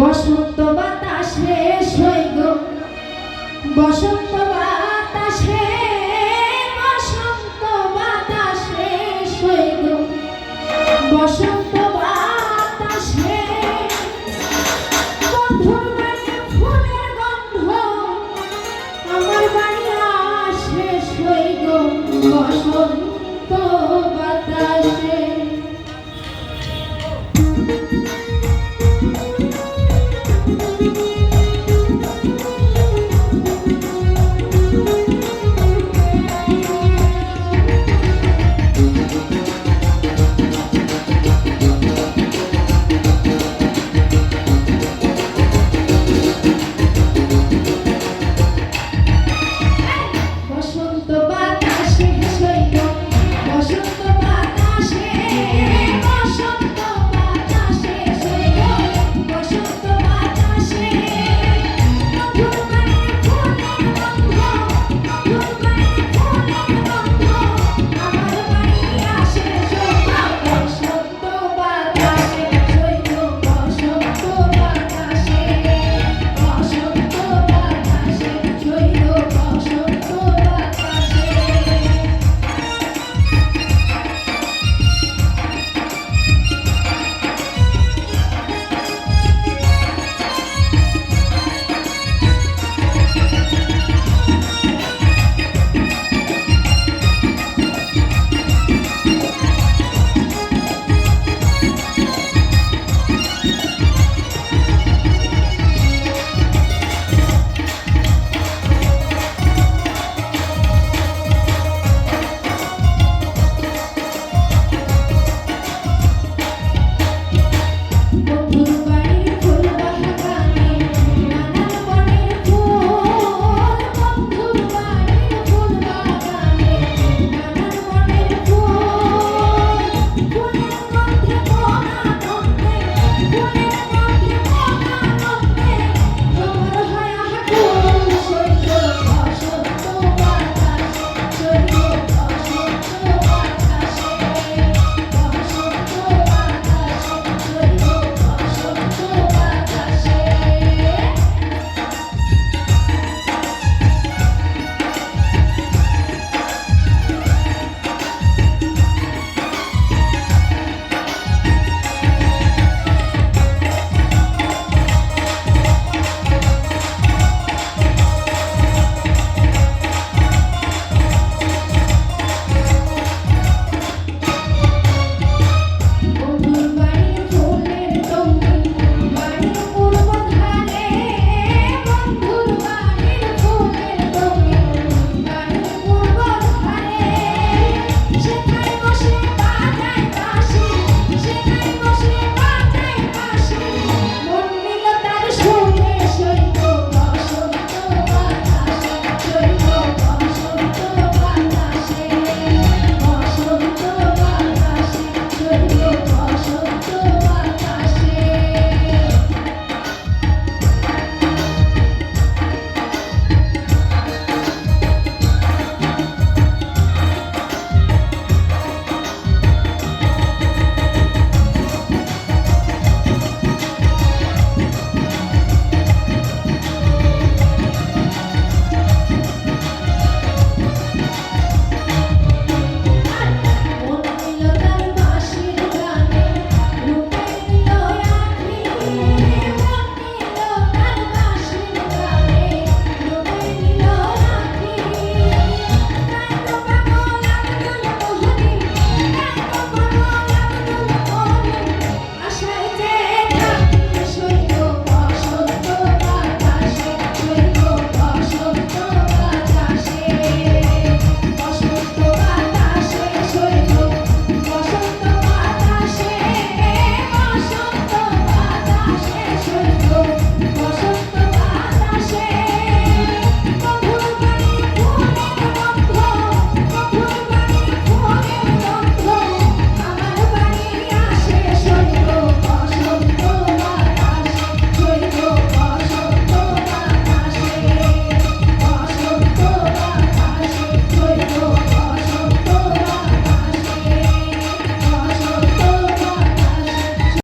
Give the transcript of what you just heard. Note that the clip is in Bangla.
বসন্ত বাতাস রে সৈগ বসন্ত বাতাস রে, বসন্ত বাতাস রে সৈগ বসন্ত বাতাস রে বন্ধুর বাড়িতে ফুলের গন্ধ আমার বাড়ি আসে সৈগ বসন্ত